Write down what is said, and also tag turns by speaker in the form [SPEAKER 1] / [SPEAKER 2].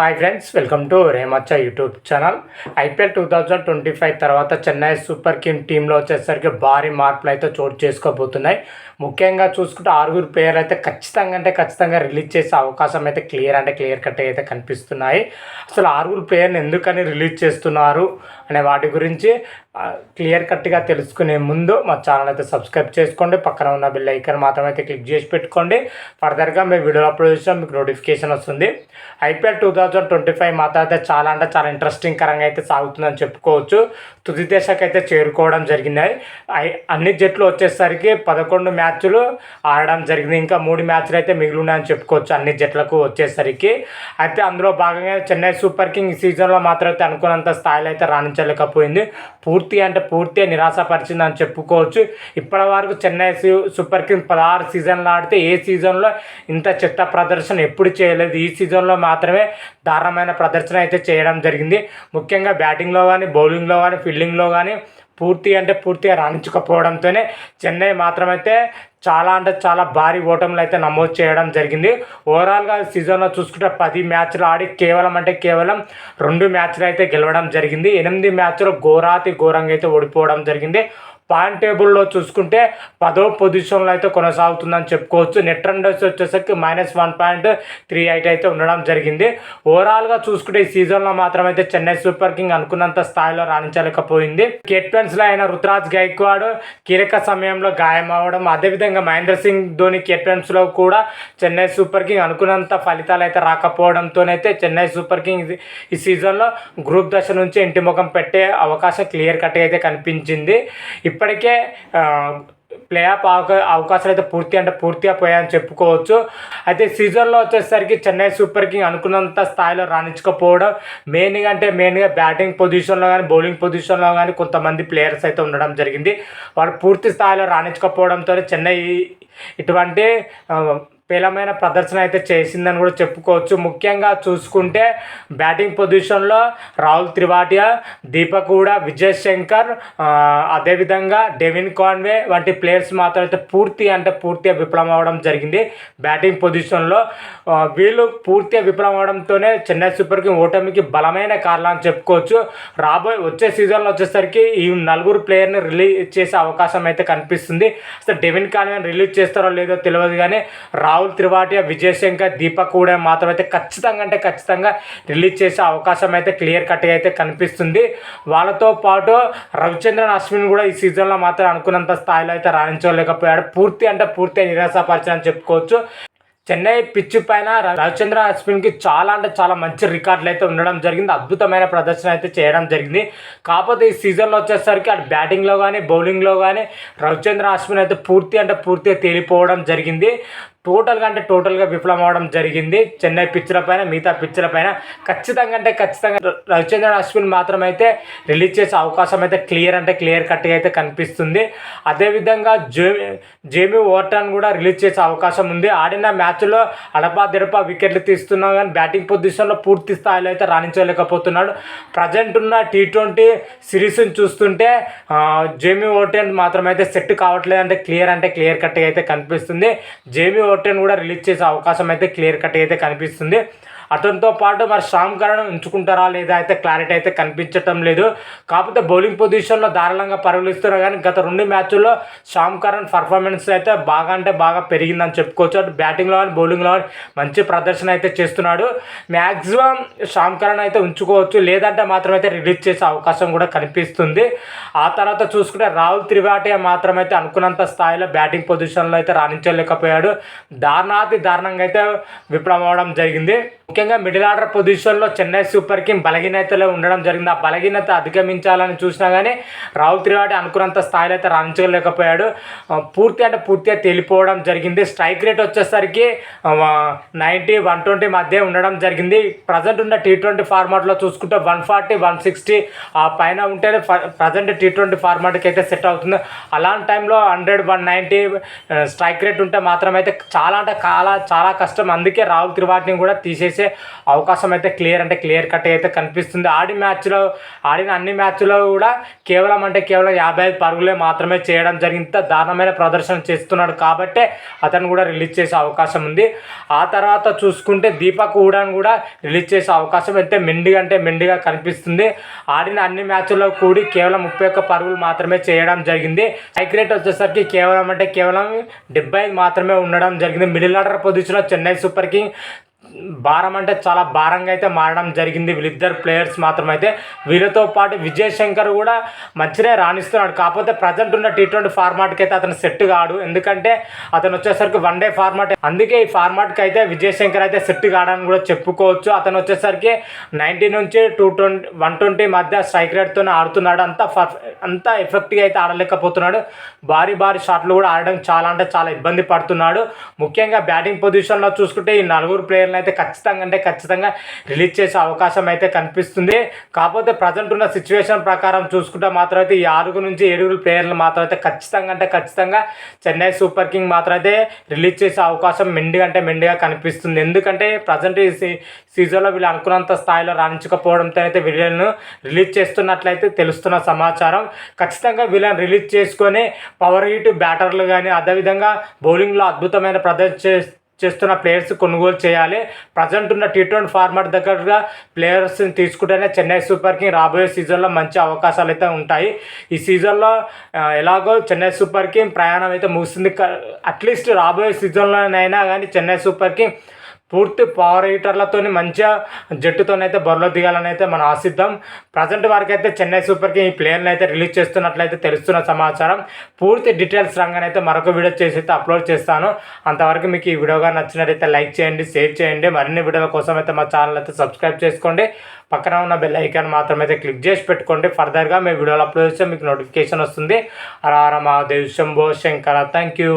[SPEAKER 1] Hi friends welcome to రేమచ్చ YouTube channel IPL two thousand twenty five తర్వాత Chennai super king టీంలో వచ్చేసరికి భారీ మార్పులు అయితే చోటు చేసుకోబోతున్నాయి. ముఖ్యంగా చూసుకుంటే ఆరుగురు ప్లేయర్ అయితే ఖచ్చితంగా అంటే ఖచ్చితంగా రిలీజ్ చేసే అవకాశం అయితే క్లియర్ అంటే క్లియర్ కట్ అయితే కనిపిస్తున్నాయి. అసలు ఆరుగురు ప్లేయర్ని ఎందుకని రిలీజ్ చేస్తున్నారు అనే వాటి గురించి క్లియర్ కట్గా తెలుసుకునే ముందు మా ఛానల్ అయితే సబ్స్క్రైబ్ చేసుకోండి. పక్కన ఉన్న బిల్ ఐకన్ మాత్రం అయితే క్లిక్ చేసి పెట్టుకోండి. ఫర్దర్గా మేము వీడియోలో అప్లోడ్ చేసినా మీకు నోటిఫికేషన్ వస్తుంది. IPL two thousand twenty five మాత్రం అయితే చాలా అంటే చాలా ఇంట్రెస్టింగ్ కరంగా అయితే సాగుతుందని చెప్పుకోవచ్చు. తుది దశకు అయితే చేరుకోవడం జరిగినాయి. అన్ని జట్లు వచ్చేసరికి పదకొండు మ్యాచ్లు ఆడడం జరిగింది. ఇంకా మూడు మ్యాచ్లు అయితే మిగిలి ఉన్నాయని చెప్పుకోవచ్చు అన్ని జట్లకు వచ్చేసరికి. అయితే అందులో భాగంగా చెన్నై సూపర్ కింగ్ ఈ సీజన్లో మాత్రం అయితే అనుకున్నంత స్థాయిలో అయితే రాణించలేకపోయింది. పూర్తి అంటే పూర్తిగా నిరాశపరిచింది అని చెప్పుకోవచ్చు. ఇప్పటి వరకు చెన్నై సూ- సూపర్ కింగ్ పదహారు సీజన్లు ఆడితే ఏ సీజన్లో ఇంత చెత్త ప్రదర్శన ఎప్పుడు చేయలేదు. ఈ సీజన్లో మాత్రమే దారుణమైన ప్రదర్శన అయితే చేయడం జరిగింది. ముఖ్యంగా బ్యాటింగ్లో కానీ బౌలింగ్లో కానీ ఫీల్డింగ్లో కానీ పూర్తి అంటే పూర్తిగా రాణించకపోవడంతోనే చెన్నై మాత్రమైతే చాలా అంటే చాలా భారీ ఓటములు అయితే నమోదు చేయడం జరిగింది. ఓవరాల్గా సీజన్లో చూసుకుంటే పది మ్యాచ్లు ఆడి కేవలం అంటే కేవలం రెండు మ్యాచ్లు అయితే గెలవడం జరిగింది. ఎనిమిది మ్యాచ్లు ఘోరాతి ఘోరంగా అయితే ఓడిపోవడం జరిగింది. పాయింట్ టేబుల్లో చూసుకుంటే పదో పొజిషన్లో అయితే కొనసాగుతుందని చెప్పుకోవచ్చు. నెట్ వచ్చేసరికి minus one point three eight అయితే ఉండడం జరిగింది. ఓవరాల్గా చూసుకుంటే ఈ సీజన్లో మాత్రం అయితే చెన్నై సూపర్ కింగ్ అనుకున్నంత స్థాయిలో రాణించలేకపోయింది. కెప్టెన్స్లో అయిన రుతురాజ్ గైక్వాడ్ కీలక సమయంలో గాయం అవ్వడం అదేవిధంగా మహేంద్ర సింగ్ ధోని కెప్టెన్స్లో కూడా చెన్నై సూపర్ కింగ్ అనుకున్నంత ఫలితాలు అయితే రాకపోవడంతోనైతే చెన్నై సూపర్ కింగ్ ఈ సీజన్లో గ్రూప్ దశ నుంచి ఇంటి ముఖం పెట్టే అవకాశం క్లియర్ కట్ అయితే కనిపించింది. ఇప్పటికే ప్లే ఆఫ్ అవకాశాలు అయితే పూర్తి అంటే పూర్తిగా పోయాయని చెప్పుకోవచ్చు. అయితే సీజన్లో వచ్చేసరికి చెన్నై సూపర్ కింగ్ అనుకున్నంత స్థాయిలో రాణించకపోవడం మెయిన్గా అంటే మెయిన్గా బ్యాటింగ్ పొజిషన్లో కానీ బౌలింగ్ పొజిషన్లో కానీ కొంతమంది ప్లేయర్స్ అయితే ఉండడం జరిగింది. వాళ్ళు పూర్తి స్థాయిలో రాణించకపోవడంతో చెన్నై ఇటువంటి పేలమైన ప్రదర్శన అయితే చేసిందని కూడా చెప్పుకోవచ్చు. ముఖ్యంగా చూసుకుంటే బ్యాటింగ్ పొజిషన్లో రాహుల్ త్రివాటియా దీపక్ కూడా విజయ్ శంకర్ అదేవిధంగా డెవిన్ కాన్వే వంటి ప్లేయర్స్ మాత్రం అయితే పూర్తి అంటే పూర్తిగా విఫలం అవడం జరిగింది. బ్యాటింగ్ పొజిషన్లో వీళ్ళు పూర్తిగా విఫలం అవడంతోనే చెన్నై సూపర్ కింగ్ ఓటమికి బలమైన కారణం అని చెప్పుకోవచ్చు. రాబోయే వచ్చే సీజన్లో వచ్చేసరికి ఈ నలుగురు ప్లేయర్ని రిలీజ్ చేసే అవకాశం అయితే కనిపిస్తుంది. అసలు డెవిన్ కాన్వేని రిలీజ్ చేస్తారో లేదో తెలియదు కానీ రా రాహుల్ త్రివాటియా విజయశంకర్ దీపక్ కూడా మాత్రం అయితే ఖచ్చితంగా అంటే ఖచ్చితంగా రిలీజ్ చేసే అవకాశం అయితే క్లియర్ కట్గా అయితే కనిపిస్తుంది. వాళ్ళతో పాటు రవిచంద్రన్ అశ్విన్ కూడా ఈ సీజన్లో మాత్రం అనుకున్నంత స్థాయిలో అయితే రాణించలేకపోయాడు పూర్తి అంటే పూర్తిగా నిరాశపరచని చెప్పుకోవచ్చు. చెన్నై పిచ్ పైన రవిచంద్ర అశ్విన్కి చాలా అంటే చాలా మంచి రికార్డులు అయితే ఉండడం జరిగింది. అద్భుతమైన ప్రదర్శన అయితే చేయడం జరిగింది. కాకపోతే ఈ సీజన్లో వచ్చేసరికి అటు బ్యాటింగ్లో కానీ బౌలింగ్లో కానీ రవిచంద్ర అశ్విన్ అయితే పూర్తి అంటే పూర్తిగా తేలిపోవడం జరిగింది. టోటల్గా అంటే టోటల్గా విఫలం అవడం జరిగింది. చెన్నై పిచ్చుల పైన మిగతా పిచ్చుల పైన ఖచ్చితంగా అంటే ఖచ్చితంగా రవిచంద్రన్ అశ్విన్ మాత్రం అయితే రిలీజ్ చేసే అవకాశం అయితే క్లియర్ అంటే క్లియర్ కట్గా అయితే కనిపిస్తుంది. అదేవిధంగా జేమి జేమీ ఓవర్టన్ కూడా రిలీజ్ చేసే అవకాశం ఉంది. ఆడిన మ్యాచ్లో అడపా దడపా వికెట్లు తీస్తున్నాం కానీ బ్యాటింగ్ పొజిషన్లో పూర్తి స్థాయిలో అయితే రాణించలేకపోతున్నాడు. ప్రజెంట్ ఉన్న టీ ట్వంటీ సిరీస్ని చూస్తుంటే జేమీ ఓటన్ మాత్రం అయితే సెట్ కావట్లేదు అంటే క్లియర్ అంటే క్లియర్ కట్గా అయితే కనిపిస్తుంది. జేమీ ఓటెన్ కూడా రిలీజ్ చేసే అవకాశం అయితే క్లియర్ కట్ అయితే కనిపిస్తుంది. అతనితో పాటు మరి శ్యామ్ కరణ్ ఉంచుకుంటారా లేదా అయితే క్లారిటీ అయితే కనిపించటం లేదు. కాకపోతే బౌలింగ్ పొజిషన్లో దారుణంగా పరిగణిస్తున్నారు కానీ గత రెండు మ్యాచ్ల్లో శ్యామ్ కరణ్ పర్ఫార్మెన్స్ అయితే బాగా అంటే బాగా పెరిగిందని చెప్పుకోవచ్చు. అటు బ్యాటింగ్లో కానీ బౌలింగ్లో కానీ మంచి ప్రదర్శన అయితే చేస్తున్నాడు. మ్యాక్సిమం శ్యామ్ కరణ్ అయితే ఉంచుకోవచ్చు. లేదంటే మాత్రం అయితే రిలీజ్ చేసే అవకాశం కూడా కనిపిస్తుంది. ఆ తర్వాత చూసుకుంటే రాహుల్ త్రివాటి మాత్రం అయితే అనుకున్నంత స్థాయిలో బ్యాటింగ్ పొజిషన్లో అయితే రాణించలేకపోయాడు. దారుణాతి దారుణంగా అయితే విఫలం అవడం జరిగింది. ముఖ్యంగా మిడిల్ ఆర్డర్ పొజిషన్లో చెన్నై సూపర్ కింగ్ బలహీనతలో ఉండడం జరిగింది. ఆ బలహీనత అధిగమించాలని చూసినా కానీ రాహుల్ త్రివాటి అనుకున్నంత స్థాయిలో అయితే రాణించలేకపోయాడు. పూర్తి అంటే పూర్తిగా తేలిపోవడం జరిగింది. స్ట్రైక్ రేట్ వచ్చేసరికి నైంటీ వన్ ట్వంటీ మధ్య ఉండడం జరిగింది. ప్రజెంట్ ఉన్న టీ ట్వంటీ ఫార్మాట్లో చూసుకుంటే వన్ ఫార్టీ వన్ సిక్స్టీ ఆ పైన ఉంటేనే ప్రజెంట్ టీ ట్వంటీ ఫార్మాట్కి అయితే సెట్ అవుతుంది. అలాంటి టైంలో hundred one ninety strike rate ఉంటే మాత్రం అయితే చాలా అంటే చాలా చాలా కష్టం. అందుకే రాహుల్ త్రివాటిని కూడా తీసేసి అవకాశం అయితే క్లియర్ అంటే క్లియర్ కట్ అయితే కనిపిస్తుంది. ఆడి మ్యాచ్లో ఆడిన అన్ని మ్యాచ్లో కూడా కేవలం అంటే కేవలం యాభై ఐదు పరుగులే మాత్రమే చేయడం జరిగింది. ఇంత దారుణమైన ప్రదర్శన చేస్తున్నాడు కాబట్టే అతను కూడా రిలీజ్ చేసే అవకాశం ఉంది. ఆ తర్వాత చూసుకుంటే దీపక్ ఊడాన్ కూడా రిలీజ్ చేసే అవకాశం అయితే మెండిగా అంటే మెండిగా కనిపిస్తుంది. ఆడిన అన్ని మ్యాచ్ల్లో కూడి కేవలం ముప్పై ఒక్క పరుగులు మాత్రమే చేయడం జరిగింది. స్ట్రైక్ రేట్ వచ్చేసరికి కేవలం అంటే కేవలం డెబ్బై మాత్రమే ఉండడం జరిగింది. మిడిల్ ఆర్డర్ పొజిషన్లో చెన్నై సూపర్ కింగ్ భారం అంటే చాలా భారంగా అయితే మారడం జరిగింది. వీళ్ళిద్దరు ప్లేయర్స్ మాత్రం అయితే వీళ్ళతో పాటు విజయ్ శంకర్ కూడా మంచిగా రాణిస్తున్నాడు. కాకపోతే ప్రజెంట్ ఉన్న టీ ట్వంటీ ఫార్మాట్కి అయితే అతను సెట్ కాడు. ఎందుకంటే అతను వచ్చేసరికి వన్ డే ఫార్మాట్ అందుకే ఈ ఫార్మాట్కి అయితే విజయ్ శంకర్ అయితే సెట్ కాడని కూడా చెప్పుకోవచ్చు. అతను వచ్చేసరికి నైంటీ నుంచి టూ ట్వంటీ వన్ ట్వంటీ మధ్య స్ట్రైక్ రేట్తోనే ఆడుతున్నాడు. అంతా ఫర్ అంత ఎఫెక్ట్గా అయితే ఆడలేకపోతున్నాడు. భారీ భారీ షాట్లు కూడా ఆడడం చాలా అంటే చాలా ఇబ్బంది పడుతున్నాడు. ముఖ్యంగా బ్యాటింగ్ పొజిషన్లో చూసుకుంటే ఈ నలుగురు ప్లేయర్ ప్లేయర్లు అయితే ఖచ్చితంగా అంటే ఖచ్చితంగా రిలీజ్ చేసే అవకాశం అయితే కనిపిస్తుంది. కాకపోతే ప్రజెంట్ ఉన్న సిచ్యువేషన్ ప్రకారం చూసుకుంటే మాత్రం అయితే ఈ ఆరుగు నుంచి ఏడుగురు ప్లేయర్లు మాత్రం అయితే ఖచ్చితంగా అంటే ఖచ్చితంగా చెన్నై సూపర్ కింగ్ మాత్రం అయితే రిలీజ్ చేసే అవకాశం మెండుగా అంటే మెండుగా కనిపిస్తుంది. ఎందుకంటే ప్రజెంట్ ఈ సీ సీజన్లో వీళ్ళు అనుకున్నంత స్థాయిలో రాణించకపోవడంతో అయితే వీళ్ళను రిలీజ్ చేస్తున్నట్లయితే తెలుస్తున్న సమాచారం. ఖచ్చితంగా వీళ్ళని రిలీజ్ చేసుకొని పవర్ హీట్ బ్యాటర్లు కానీ అదేవిధంగా బౌలింగ్లో అద్భుతమైన ప్రదర్శన చేస్తున్న ప్లేయర్స్ కొనుగోలు చేయాలి. ప్రజెంట్ ఉన్న టీ ట్వంటీ ఫార్మాట్ దగ్గరగా ప్లేయర్స్ని తీసుకుంటేనే చెన్నై సూపర్ కింగ్ రాబోయే సీజన్లో మంచి అవకాశాలు అయితే ఉంటాయి. ఈ సీజన్లో ఎలాగో చెన్నై సూపర్ కింగ్ ప్రయాణం అయితే ముగిసింది అట్లీస్ట్ రాబోయే సీజన్లోనైనా కానీ చెన్నై సూపర్ కింగ్ పూర్తి పవర్ హీటర్లతో మంచిగా జట్టుతోనైతే బరిలో దిగాలని అయితే మనం ఆశిద్దాం. ప్రజెంట్ వరకు అయితే చెన్నై సూపర్ కింగ్ ఈ ప్లేయర్ని అయితే రిలీజ్ చేస్తున్నట్లయితే తెలుస్తున్న సమాచారం. పూర్తి డీటెయిల్స్ రంగానైతే మరొక వీడియో చేసి అయితే అప్లోడ్ చేస్తాను. అంతవరకు మీకు ఈ వీడియోగా నచ్చినట్లయితే లైక్ చేయండి షేర్ చేయండి. మరిన్ని వీడియోల కోసం అయితే మా ఛానల్ అయితే సబ్స్క్రైబ్ చేసుకోండి. పక్కన ఉన్న బెల్ ఐకాన్ మాత్రం అయితే క్లిక్ చేసి పెట్టుకోండి. ఫర్దర్గా మీ వీడియోలు అప్లోడ్ చేస్తే మీకు నోటిఫికేషన్ వస్తుంది. Hara Mahadev Shambho Shankara thank you